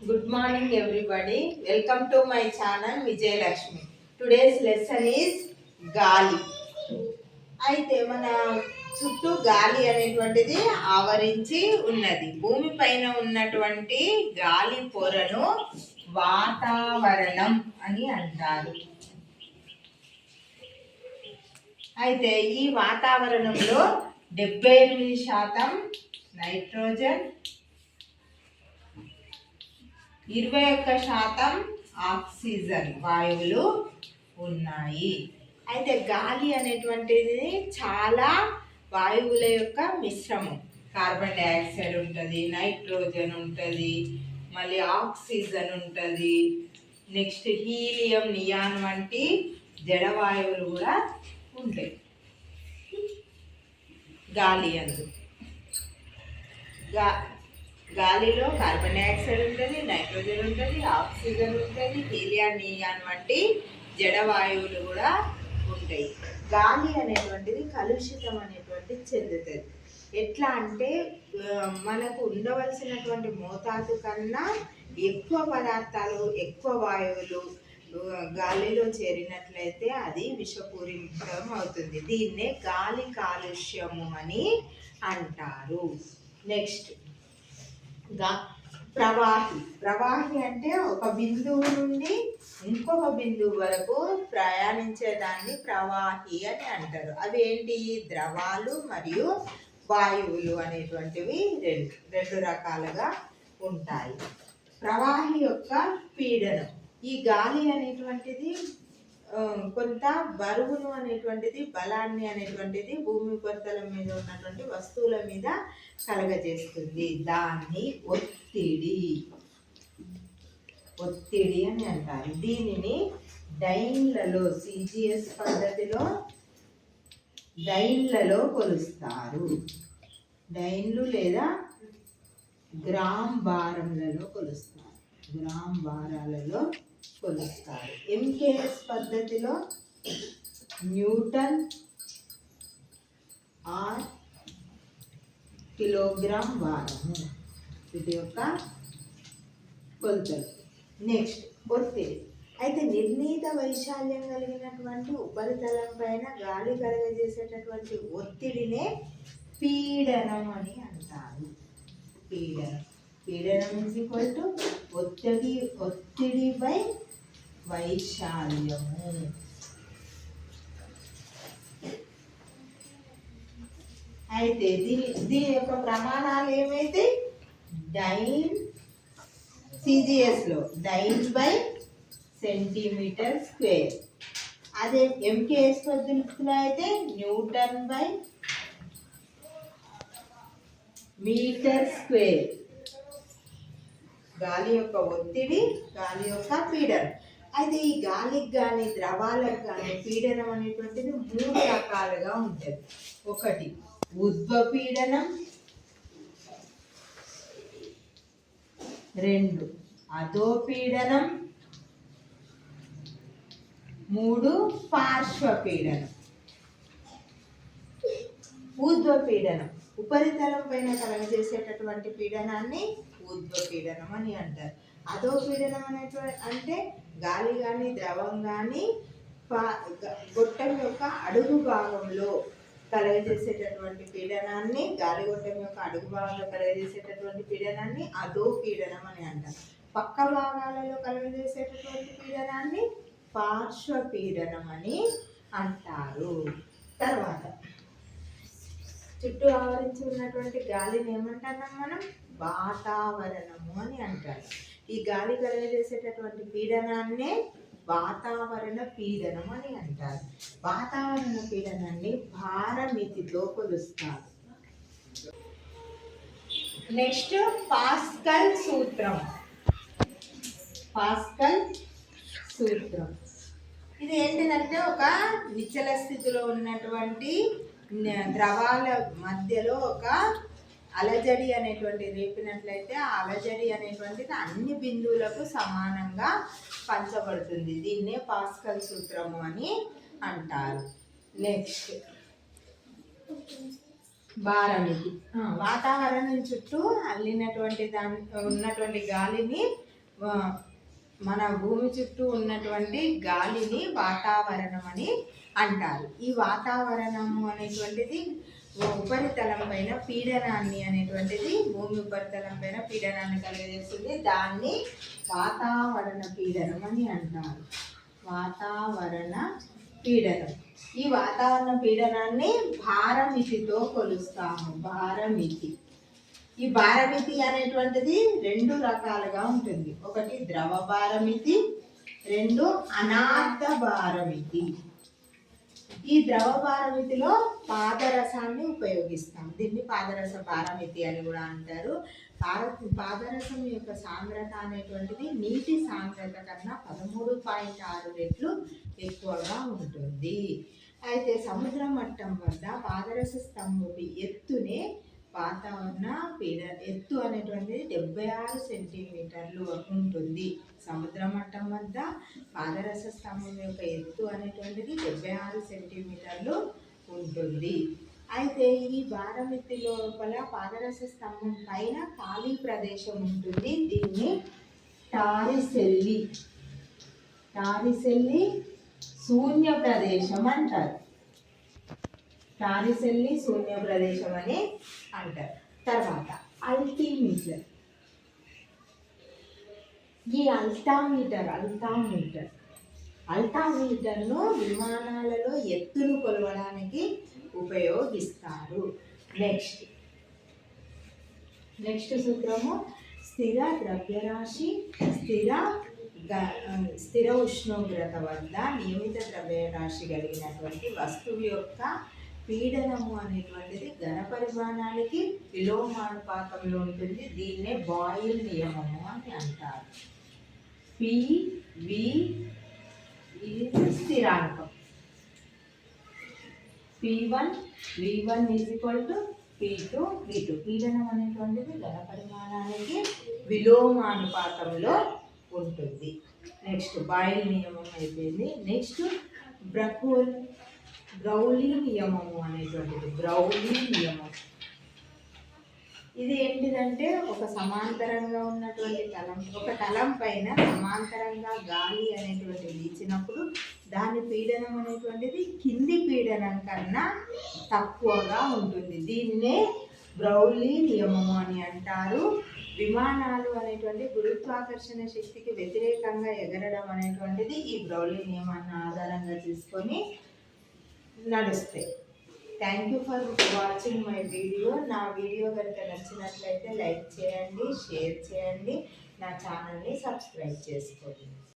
Good morning, everybody. Welcome to my channel Vijayalakshmi Today's lesson is గాలి అయితే మన చుట్టూ గాలి అనేటువంటిది ఆవరించి ఉన్నది. భూమి పైన ఉన్నటువంటి గాలి పొరను వాతావరణం అని అంటారు. అయితే ఈ వాతావరణంలో డెబ్బై ఎనిమిది శాతం నైట్రోజన్ ఇరవై ఒక్క శాతం ఆక్సిజన్ వాయువులు ఉన్నాయి. అయితే గాలి అనేటువంటిది చాలా వాయువుల యొక్క మిశ్రమం. కార్బన్ డైఆక్సైడ్ ఉంటుంది నైట్రోజన్ ఉంటుంది మళ్ళీ ఆక్సిజన్ ఉంటుంది. నెక్స్ట్ హీలియం నియాన్ వంటి జడవాయువులు కూడా ఉంటాయి. గాలి అందు. గా గాలిలో కార్బన్ డైఆక్సైడ్ ఉంటుంది నైట్రోజన్ ఉంటుంది ఆక్సిజన్ ఉంటుంది హీలియాన్ నియాన్ వంటి జడవాయువులు కూడా ఉంటాయి. గాలి అనేటువంటిది కలుషితం అనేటువంటిది చెందుతుంది. ఎట్లా అంటే మనకు ఉండవలసినటువంటి మోతాదు కన్నా ఎక్కువ పదార్థాలు ఎక్కువ వాయువులు గాలిలో చేరినట్లయితే అది విషపూరితం అవుతుంది. దీన్నే గాలి కాలుష్యము అని అంటారు. నెక్స్ట్ గా. ప్రవాహి. ప్రవాహి అంటే ఒక బిందువు నుండి ఇంకొక బిందువు వరకు ప్రయాణించే దాన్ని ప్రవాహి అని అంటారు. అవి ఏంటి ద్రవాలు మరియు వాయువులు అనేటువంటివి రెండు. రెండు రకాలుగా ఉంటాయి. ప్రవాహి యొక్క పీడనం. ఈ గాలి అనేటువంటిది కొంత బరువును అనేటువంటిది బలాన్ని అనేటువంటిది భూమి ఉపరితలం మీద ఉన్నటువంటి వస్తువుల మీద కలగజేస్తుంది. దాన్ని ఒత్తిడి. ఒత్తిడి అని అంటారు. దీనిని డైన్లలో సిజిఎస్ పద్ధతిలో డైన్లలో కొలుస్తారు. డైన్లు లేదా గ్రామ్ భారంలలో కొలుస్తారు. గ్రామ్ భారాలలో కొలుస్తారు ఎంకేఎస్ పద్ధతిలో న్యూటన్ ఆర్ కిలోగ్రామ్ భారము ఇది యొక్క కొలతలు నెక్స్ట్ ఒత్తిడి. అయితే నిర్ణీత వైశాల్యం కలిగినటువంటి ఉపరితలం పైన గాలి కలగజేసేటటువంటి ఒత్తిడినే పీడనం అని అంటారు. పీడనం. పీడనం ఇస్ ఈక్వల్ టు ఒత్తిడి ఒత్తిడి బై వైశాల్యము. అయితే దీని దీని యొక్క ప్రమాణాలు ఏమైతే? డైన్ సిజిఎస్లో డైన్ బై సెంటీమీటర్ స్క్వేర్. అదే ఎంకేఎస్ పద్ధతిలో అయితే న్యూటన్ బై మీటర్ స్క్వేర్. గాలి యొక్క ఒత్తిడి గాలి యొక్క పీడనం. అయితే ఈ గాలికి కానీ ద్రవాలకు కానీ పీడనం అనేటువంటిది మూడు రకాలుగా ఉంటుంది. ఒకటి ఉద్వపీడనం రెండు అధోపీడనం మూడు పార్శ్వపీడనం పీడనం. ఉపరితలం పైన కలగజేసేటటువంటి పీడనాన్ని ఊర్ధ్వ పీడనం అని అంటారు. అదో పీడనం అనేటువంటి అంటే గాలి కానీ ద్రవం కానీ పా- గ- గొట్టం యొక్క అడుగు భాగంలో కలగజేసేటటువంటి పీడనాన్ని గాలి గొట్టం యొక్క అడుగు భాగంలో కలగజేసేటటువంటి పీడనాన్ని అదో పీడనం అని అంటారు. పక్క భాగాలలో కలగజేసేటటువంటి పీడనాన్ని పార్శ్వ పీడనం అని అంటారు. తర్వాత చుట్టూ ఆవరించి ఉన్నటువంటి గాలిని ఏమంటున్నాం మనం? వాతావరణము అని అంటారు. ఈ గాలి కలగజేసేటటువంటి పీడనాన్నే వాతావరణ పీడనం అని అంటారు. వాతావరణ పీడనాన్ని భారమితితో కొలుస్తారు నెక్స్ట్ పాస్కల్ సూత్రం. పాస్కల్ సూత్రం. ఇది ఏంటిదంటే ఒక నిచ్చల స్థితిలో ఉన్నటువంటి ద్రవాల మధ్యలో ఒక అలజడి అనేటువంటి రేపినట్లయితే ఆ అలజడి అనేటువంటిది అన్ని బిందువులకు సమానంగా పంచబడుతుంది. దీన్నే పాస్కల్ సూత్రము అని అంటారు. నెక్స్ట్ భారమితి వాతావరణం చుట్టూ అల్లినటువంటి దాని ఉన్నటువంటి గాలిని మన భూమి చుట్టూ ఉన్నటువంటి గాలిని వాతావరణం అని అంటారు. ఈ వాతావరణము అనేటువంటిది ఉపరితలం పైన పీడనాన్ని అనేటువంటిది భూమి ఉపరితలం పైన పీడనాన్ని కలిగజేస్తుంది. దాన్ని వాతావరణ పీడనం అని అంటారు. వాతావరణ పీడనం. ఈ వాతావరణ పీడనాన్ని భారమితితో కొలుస్తాము. భారమితి. ఈ భారమితి అనేటువంటిది రెండు రకాలుగా ఉంటుంది. ఒకటి ద్రవ భారమితి రెండు అనార్థ భారమితి. ఈ ద్రవ పారమితిలో పాదరసాన్ని ఉపయోగిస్తాం. దీన్ని పాదరస పారమితి అని కూడా అంటారు. పార పాదరసం యొక్క సాంద్రత అనేటువంటిది నీటి సాంద్రత కన్నా పదమూడు పాయింట్ ఆరు రెట్లు ఎక్కువగా ఉంటుంది. అయితే సముద్ర మట్టం వద్ద పాదరస స్తంభపు ఎత్తునే వాతావరణ పీడ ఎత్తు అనేటువంటిది డెబ్బై ఆరు సెంటీమీటర్లు ఉంటుంది. సముద్ర మట్టం వద్ద పాదరస స్తంభం యొక్క ఎత్తు అనేటువంటిది డెబ్బై ఆరు సెంటీమీటర్లు ఉంటుంది. అయితే ఈ భారమితి లోపల పాదరస స్తంభం పైన ఖాళీ ప్రదేశం ఉంటుంది. దీన్ని టారిసెల్లి టారిసెల్లి శూన్య ప్రదేశం అంటారు. టారిసెల్లి శూన్య ప్రదేశం అని అంటారు. తర్వాత అల్టీమీటర్. ఈ అల్టామీటర్ అల్టామీటర్. అల్టామీటర్ను విమానాలలో ఎత్తును కొలవడానికి ఉపయోగిస్తారు. నెక్స్ట్. నెక్స్ట్ సూత్రము స్థిర ద్రవ్యరాశి స్థిర గ- స్థిర ఉష్ణోగ్రత వద్ద నియమిత ద్రవ్యరాశి కలిగినటువంటి వస్తువు యొక్క పీడనము అనేటువంటిది ఘన పరిమాణానికి విలోమానుపాతంలో ఉంటుంది. దీన్నే బాయిల్ నియమము అని అంటారు. పి వి ఇది స్థిరాంకం. P one V one is equal to P two V two పీడనం అనేటువంటిది ఘన పరిమాణానికి విలోమానుపాతంలో ఉంటుంది. నెక్స్ట్ బాయిల్ నియమం అయిపోయింది. నెక్స్ట్ బ్రకూల్ బ్రౌలీ నియమము అనేటువంటిది బ్రౌలీ నియమం. ఇది ఏంటిదంటే ఒక సమాంతరంగా ఉన్నటువంటి తలం ఒక తలం పైన సమాంతరంగా గాలి అనేటువంటి వీచినప్పుడు దాని పీడనం అనేటువంటిది కింది పీడనం కన్నా తక్కువగా ఉంటుంది. దీన్నే బ్రౌలీ నియమము అని అంటారు. విమానాలు అనేటువంటి గురుత్వాకర్షణ శక్తికి వ్యతిరేకంగా ఎగరడం అనేటువంటిది ఈ బ్రౌలీ నియమాన్ని ఆధారంగా తీసుకొని నడుస్తాయి thank you for watching my video నా వీడియో కనుక నచ్చినట్లయితే లైక్ చేయండి షేర్ చేయండి. నా ఛానల్ని సబ్స్క్రైబ్ చేసుకోండి.